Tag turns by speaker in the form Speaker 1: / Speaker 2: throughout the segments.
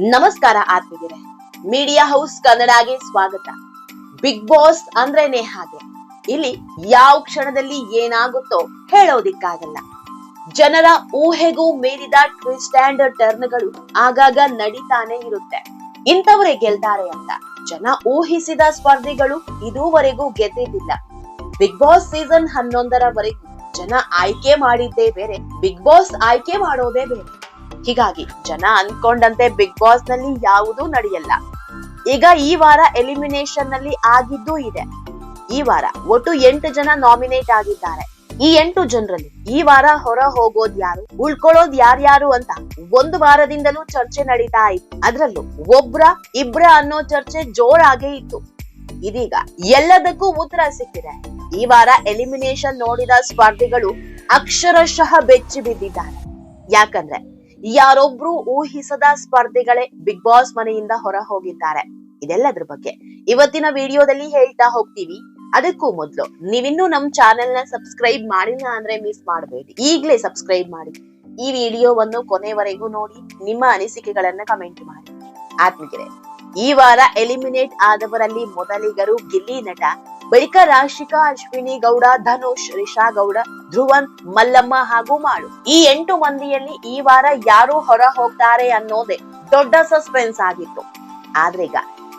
Speaker 1: ನಮಸ್ಕಾರ ಆತ್ಮೀಯರೇ. Media house ಕನ್ನಡಗೆ ಸ್ವಾಗತ. ಬಿಗ್ ಬಾಸ್ ಅಂದ್ರೇನೆ ಹಾಗೆ. ಇಲ್ಲಿ ಯಾವ ಕ್ಷಣದಲ್ಲಿ ಏನಾಗುತ್ತೋ ಹೇಳೋದಿಕ್ಕಾಗಲ್ಲ. ಜನರ ಊಹೆಗೂ ಮೀರಿದ ಟ್ವಿಸ್ಟ್ ಅಂಡ್ ಟರ್ನ್ಗಳು ಆಗಾಗ ನಡೀತಾನೆ ಇರುತ್ತೆ. ಇಂಥವರೇ ಗೆಲ್ತಾರೆ ಅಂತ. ಜನ ಊಹಿಸಿದ ಸ್ಪರ್ಧಿಗಳು ಇದುವರೆಗೂ ಗೆದ್ದಿದ್ದಿಲ್ಲ. ಬಿಗ್ ಬಾಸ್ ಸೀಸನ್ ಹನ್ನೊಂದರವರೆಗೂ ಜನ ಆಯ್ಕೆ ಮಾಡಿದ್ದೇ ಬೇರೆ. ಬಿಗ್ ಬಾಸ್ ಆಯ್ಕೆ ಮಾಡೋದೇ ಬೇರೆ. ಹೀಗಾಗಿ ಜನ ಅನ್ಕೊಂಡಂತೆ ಬಿಗ್ ಬಾಸ್ನಲ್ಲಿ ಯಾವುದೂ ನಡೆಯಲ್ಲ. ಈಗ ಈ ವಾರ ಎಲಿಮಿನೇಷನ್ನಲ್ಲಿ ಆಗಿದ್ದೂ ಇದೆ. ಈ ವಾರ ಒಟ್ಟು ಎಂಟು ಜನ ನಾಮಿನೇಟ್ ಆಗಿದ್ದಾರೆ. ಈ ಎಂಟು ಜನರಲ್ಲಿ ಈ ವಾರ ಹೊರ ಹೋಗೋದ್ ಯಾರು, ಉಳ್ಕೊಳ್ಳೋದ್ ಯಾರ್ಯಾರು ಅಂತ ಒಂದು ವಾರದಿಂದಲೂ ಚರ್ಚೆ ನಡೀತಾ ಇತ್ತು. ಅದ್ರಲ್ಲೂ ಒಬ್ರ, ಇಬ್ರ ಅನ್ನೋ ಚರ್ಚೆ ಜೋರಾಗೇ ಇತ್ತು. ಇದೀಗ ಎಲ್ಲದಕ್ಕೂ ಉತ್ತರ ಸಿಕ್ಕಿದೆ. ಈ ವಾರ ಎಲಿಮಿನೇಷನ್ ನೋಡಿದ ಸ್ಪರ್ಧಿಗಳು ಅಕ್ಷರಶಃ ಬೆಚ್ಚಿ ಬಿದ್ದಿದ್ದಾರೆ. ಯಾಕಂದ್ರೆ ಯಾರೊಬ್ರು ಊಹಿಸದ ಸ್ಪರ್ಧಿಗಳೇ ಬಿಗ್ ಬಾಸ್ ಮನೆಯಿಂದ ಹೊರ ಹೋಗಿದ್ದಾರೆ. ಇದೆಲ್ಲದ್ರ ಬಗ್ಗೆ ಇವತ್ತಿನ ವಿಡಿಯೋದಲ್ಲಿ ಹೇಳ್ತಾ ಹೋಗ್ತೀವಿ. ಅದಕ್ಕೂ ಮೊದಲು ನೀವಿನ್ನೂ ನಮ್ ಚಾನೆಲ್ನ ಸಬ್ಸ್ಕ್ರೈಬ್ ಮಾಡಿಲ್ಲ ಅಂದ್ರೆ ಮಿಸ್ ಮಾಡಬೇಡಿ. ಈಗ್ಲೇ ಸಬ್ಸ್ಕ್ರೈಬ್ ಮಾಡಿ. ಈ ವಿಡಿಯೋವನ್ನು ಕೊನೆವರೆಗೂ ನೋಡಿ, ನಿಮ್ಮ ಅನಿಸಿಕೆಗಳನ್ನ ಕಮೆಂಟ್ ಮಾಡಿ. ಆತ್ಮೀಯರೇ, ಈ ವಾರ ಎಲಿಮಿನೇಟ್ ಆದವರಲ್ಲಿ ಮೊದಲಿಗರು ಗಿಲ್ಲಿ ನಟ ಬಳಿಕ ರಾಶಿಕಾ, ಅಶ್ವಿನಿ ಗೌಡ, ಧನುಷ್, ರಿಷಾ ಗೌಡ, ಧ್ರುವನ್, ಮಲ್ಲಮ್ಮ ಹಾಗೂ ಮಾಡು ಈ ಎಂಟು ಮಂದಿಯಲ್ಲಿ ಈ ವಾರ ಯಾರು ಹೊರ ಹೋಗ್ತಾರೆ ಅನ್ನೋದೇ ದೊಡ್ಡ ಸಸ್ಪೆನ್ಸ್ ಆಗಿತ್ತು. ಆದ್ರೀಗ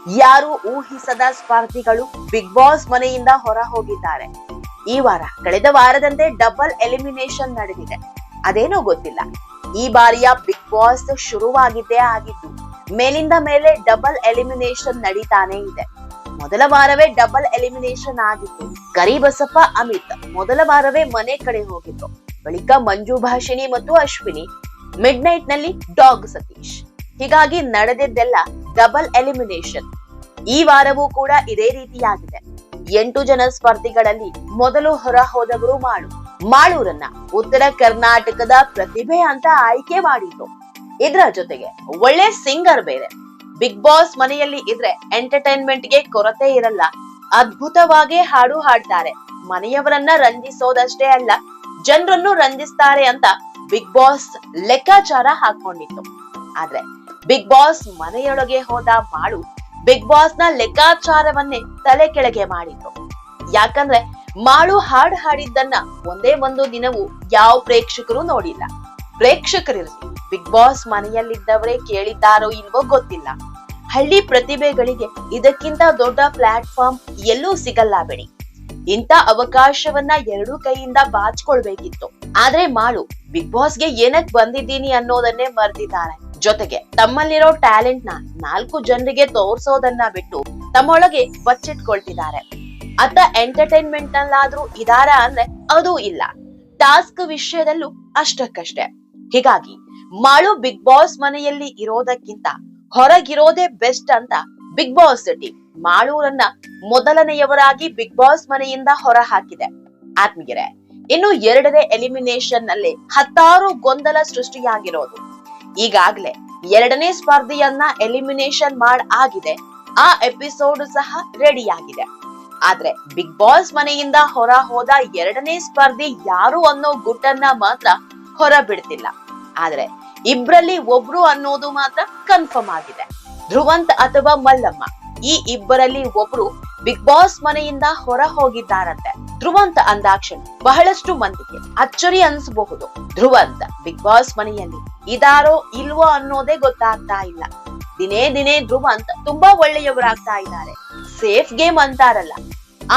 Speaker 1: ಯಾರು ಊಹಿಸದ ಸ್ಪರ್ಧಿಗಳು ಬಿಗ್ ಬಾಸ್ ಮನೆಯಿಂದ ಹೊರ ಹೋಗಿದ್ದಾರೆ. ಈ ವಾರ, ಕಳೆದ ವಾರದಂತೆ ಡಬಲ್ ಎಲಿಮಿನೇಷನ್ ನಡೆದಿದೆ. ಅದೇನೋ ಗೊತ್ತಿಲ್ಲ. ಈ ಬಾರಿಯ ಬಿಗ್ ಬಾಸ್ ಶುರುವಾಗಿದ್ದೇ ಆಗಿತ್ತು ಮೇಲಿಂದ ಮೇಲೆ ಡಬಲ್ ಎಲಿಮಿನೇಷನ್ ನಡೀತಾನೆ ಇದೆ. ಮೊದಲ ವಾರವೇ ಡಬಲ್ ಎಲಿಮಿನೇಷನ್ ಆಗಿತ್ತು. ಕರಿಬಸಪ್ಪ ಅಮಿತ್ ಮೊದಲ ವಾರವೇ ಮನೆ ಕಡೆ ಹೋಗಿದ್ರು. ಬಳಿಕ ಮಂಜು ಭಾಷಿಣಿ ಮತ್ತು ಅಶ್ವಿನಿ ಮಿಡ್ ನೈಟ್ನಲ್ಲಿ ಡಾಗ್ ಸತೀಶ್. ಹೀಗಾಗಿ ನಡೆದಿದ್ದೆಲ್ಲ ಡಬಲ್ ಎಲಿಮಿನೇಷನ್ ಈ ವಾರವೂ ಕೂಡ ಇದೇ ರೀತಿಯಾಗಿದೆ. ಎಂಟು ಜನ ಸ್ಪರ್ಧಿಗಳಲ್ಲಿ ಮೊದಲು ಹೊರ ಹೋದವರು ಮಾಳು ಮಾಳೂರನ್ನ ಉತ್ತರ ಕರ್ನಾಟಕದ ಪ್ರತಿಭೆ ಅಂತ ಆಯ್ಕೆ ಮಾಡಿದ್ರು. ಇದರ ಜೊತೆಗೆ ಒಳ್ಳೆ ಸಿಂಗರ್ ಬೇರೆ. ಬಿಗ್ ಬಾಸ್ ಮನೆಯಲ್ಲಿ ಇದ್ರೆ ಎಂಟರ್ಟೈನ್ಮೆಂಟ್ಗೆ ಕೊರತೆ ಇರಲ್ಲ. ಅದ್ಭುತವಾಗಿ ಹಾಡು ಹಾಡ್ತಾರೆ. ಮನೆಯವರನ್ನ ರಂಜಿಸೋದಷ್ಟೇ ಅಲ್ಲ, ಜನರನ್ನು ರಂಜಿಸ್ತಾರೆ ಅಂತ ಬಿಗ್ ಬಾಸ್ ಲೆಕ್ಕಾಚಾರ ಹಾಕೊಂಡಿತ್ತು. ಆದ್ರೆ ಬಿಗ್ ಬಾಸ್ ಮನೆಯೊಳಗೆ ಹೋದ ಮಾಡು ಬಿಗ್ ಬಾಸ್ನ ಲೆಕ್ಕಾಚಾರವನ್ನೇ ತಲೆ ಕೆಳಗೆ ಮಾಡಿತ್ತು. ಯಾಕಂದ್ರೆ ಮಾಳು ಹಾಡು ಹಾಡಿದ್ದನ್ನ ಒಂದೇ ಒಂದು ದಿನವೂ ಯಾವ ಪ್ರೇಕ್ಷಕರು ನೋಡಿಲ್ಲ. ಪ್ರೇಕ್ಷಕರಿರಲಿ. ಬಿಗ್ ಬಾಸ್ ಮನೆಯಲ್ಲಿದ್ದವರೇ ಕೇಳಿದ್ದಾರೋ ಇಲ್ವೋ ಗೊತ್ತಿಲ್ಲ. ಹಳ್ಳಿ ಪ್ರತಿಭೆಗಳಿಗೆ ಇದಕ್ಕಿಂತ ದೊಡ್ಡ ಪ್ಲಾಟ್ಫಾರ್ಮ್ ಎಲ್ಲೂ ಸಿಗಲ್ಲ ಬಿಡಿ. ಇಂಥ ಅವಕಾಶವನ್ನ ಎರಡೂ ಕೈಯಿಂದ ಬಾಚ್ಕೊಳ್ಬೇಕಿತ್ತು. ಆದ್ರೆ ಮಾಳು ಬಿಗ್ ಬಾಸ್ಗೆ ಏನಕ್ ಬಂದಿದ್ದೀನಿ ಅನ್ನೋದನ್ನೇ ಮರೆದಿದ್ದಾರೆ. ಜೊತೆಗೆ ತಮ್ಮಲ್ಲಿರೋ ಟ್ಯಾಲೆಂಟ್ನ ನಾಲ್ಕು ಜನರಿಗೆ ತೋರ್ಸೋದನ್ನ ಬಿಟ್ಟು ತಮ್ಮೊಳಗೆ ಬಚ್ಚಿಟ್ಕೊಳ್ತಿದ್ದಾರೆ. ಅತ್ತ ಎಂಟರ್ಟೈನ್ಮೆಂಟ್ ನಲ್ಲಾದ್ರೂ ಇದಾರ ಅಂದ್ರೆ ಅದೂ ಇಲ್ಲ. ಟಾಸ್ಕ್ ವಿಷಯದಲ್ಲೂ ಅಷ್ಟಕ್ಕಷ್ಟೇ. ಹೀಗಾಗಿ ಮಾಳು ಬಿಗ್ ಬಾಸ್ ಮನೆಯಲ್ಲಿ ಇರೋದಕ್ಕಿಂತ ಹೊರಗಿರೋದೇ ಬೆಸ್ಟ್ ಅಂತ ಬಿಗ್ ಬಾಸ್ ಟೀಮ್ ಮಾಳೂರನ್ನ ಮೊದಲನೆಯವರಾಗಿ ಬಿಗ್ ಬಾಸ್ ಮನೆಯಿಂದ ಹೊರ ಹಾಕಿದೆ ಆತ್ಮಗೆರೆ ಇನ್ನು ಎರಡನೇ ಎಲಿಮಿನೇಷನ್ನಲ್ಲಿ ಹತ್ತಾರು ಗೊಂದಲ ಸೃಷ್ಟಿಯಾಗಿರೋದು. ಈಗಾಗ್ಲೇ ಎರಡನೇ ಸ್ಪರ್ಧೆಯನ್ನ ಎಲಿಮಿನೇಷನ್ ಮಾಡ್ ಆಗಿದೆ. ಆ ಎಪಿಸೋಡ್ ಸಹ ರೆಡಿ ಆಗಿದೆ. ಆದ್ರೆ ಬಿಗ್ ಬಾಸ್ ಮನೆಯಿಂದ ಹೊರ ಹೋದ ಎರಡನೇ ಸ್ಪರ್ಧಿ ಯಾರು ಅನ್ನೋ ಗುಟ್ಟನ್ನ ಮಾತ್ರ ಹೊರ ಬಿಡ್ತಿಲ್ಲ ಆದ್ರೆ ಇಬ್ರಲ್ಲಿ ಒಬ್ರು ಅನ್ನೋದು ಮಾತ್ರ ಕನ್ಫರ್ಮ್ ಆಗಿದೆ. ಧ್ರುವಂತ್ ಅಥವಾ ಮಲ್ಲಮ್ಮ, ಈ ಇಬ್ಬರಲ್ಲಿ ಒಬ್ರು ಬಿಗ್ ಬಾಸ್ ಮನೆಯಿಂದ ಹೊರ ಹೋಗಿದ್ದಾರಂತೆ ಧ್ರುವಂತ ಅಂದಾಕ್ಷಣ ಬಹಳಷ್ಟು ಮಂದಿಗೆ ಅಚ್ಚರಿ ಅನ್ಸಬಹುದು. ಧ್ರುವಂತ್ ಬಿಗ್ ಬಾಸ್ ಮನೆಯಲ್ಲಿ ಇದಾರೋ ಇಲ್ವೋ ಅನ್ನೋದೇ ಗೊತ್ತಾಗ್ತಾ ಇಲ್ಲ. ದಿನೇ ದಿನೇ ಧ್ರುವಂತ್ ತುಂಬಾ ಒಳ್ಳೆಯವರಾಗ್ತಾ ಇದ್ದಾರೆ. ಸೇಫ್ ಗೇಮ್ ಅಂತಾರಲ್ಲ,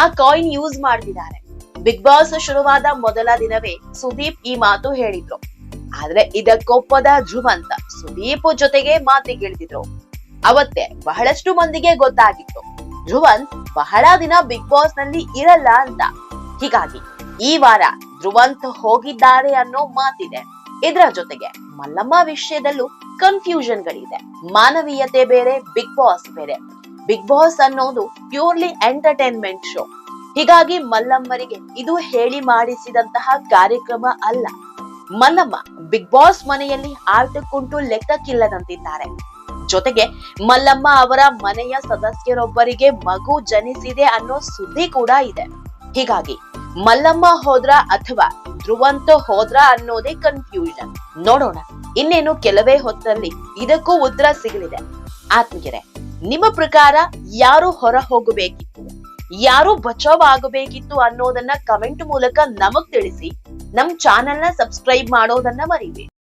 Speaker 1: ಆ ಕಾಯಿನ್ ಯೂಸ್ ಮಾಡ್ತಿದ್ದಾರೆ. ಬಿಗ್ ಬಾಸ್ ಶುರುವಾದ ಮೊದಲ ದಿನವೇ ಸುದೀಪ್ ಈ ಮಾತು ಹೇಳಿದ್ರು. ಆದ್ರೆ ಇದಕ್ಕೊಪ್ಪದ ಧ್ರುವಂತ ಸುದೀಪ್ ಜೊತೆಗೆ ಮಾತಿಗಿಳಿದಿದ್ರು ಅವತ್ತೇ ಬಹಳಷ್ಟು ಮಂದಿಗೆ ಗೊತ್ತಾಗಿತ್ತು. ಧ್ರುವಂತ್ ಬಹಳ ದಿನ ಬಿಗ್ ಬಾಸ್ನಲ್ಲಿ ಇರಲ್ಲ ಅಂತ. ಹೀಗಾಗಿ ಈ ವಾರ ಧ್ರುವಂತ್ ಹೋಗಿದ್ದಾರೆ ಅನ್ನೋ ಮಾತಿದೆ. ಇದರ ಜೊತೆಗೆ ಮಲ್ಲಮ್ಮ ವಿಷಯದಲ್ಲೂ ಕನ್ಫ್ಯೂಷನ್ ಗಳಿದೆ ಮಾನವೀಯತೆ ಬೇರೆ ಬಿಗ್ ಬಾಸ್ ಬೇರೆ. ಬಿಗ್ ಬಾಸ್ ಅನ್ನೋದು ಪ್ಯೂರ್ಲಿ ಎಂಟರ್ಟೈನ್ಮೆಂಟ್ ಶೋ ಹೀಗಾಗಿ ಮಲ್ಲಮ್ಮರಿಗೆ ಇದು ಹೇಳಿ ಮಾಡಿಸಿದಂತಹ ಕಾರ್ಯಕ್ರಮ ಅಲ್ಲ. ಮಲ್ಲಮ್ಮ ಬಿಗ್ ಬಾಸ್ ಮನೆಯಲ್ಲಿ ಆಟಕ್ಕುಂಟು ಲೆಕ್ಕಕ್ಕಿಲ್ಲದಂತಿದ್ದಾರೆ. ಜೊತೆಗೆ ಮಲ್ಲಮ್ಮ ಅವರ ಮನೆಯ ಸದಸ್ಯರೊಬ್ಬರಿಗೆ ಮಗು ಜನಿಸಿದೆ ಅನ್ನೋ ಸುದ್ದಿ ಕೂಡ ಇದೆ. ಹೀಗಾಗಿ ಮಲ್ಲಮ್ಮ ಹೋದ್ರ ಅಥವಾ ಧ್ರುವಂತ ಹೋದ್ರ ಅನ್ನೋದೇ ಕನ್ಫ್ಯೂಷನ್ ನೋಡೋಣ, ಇನ್ನೇನು ಕೆಲವೇ ಹೊತ್ತಲ್ಲಿ ಇದಕ್ಕೂ ಉತ್ತರ ಸಿಗಲಿದೆ. ಆತ್ಮೀಯರೇ, ನಿಮ್ಮ ಪ್ರಕಾರ ಯಾರು ಹೊರ ಹೋಗಬೇಕಿತ್ತು? ಯಾರು ಬಚಾವ್ ಆಗಬೇಕಿತ್ತು ಅನ್ನೋದನ್ನ ಕಮೆಂಟ್ ಮೂಲಕ ನಮಗ್ ತಿಳಿಸಿ. ನಮ್ ಚಾನೆಲ್ನ ಸಬ್ಸ್ಕ್ರೈಬ್ ಮಾಡೋದನ್ನ ಮರಿಬೇಡಿ.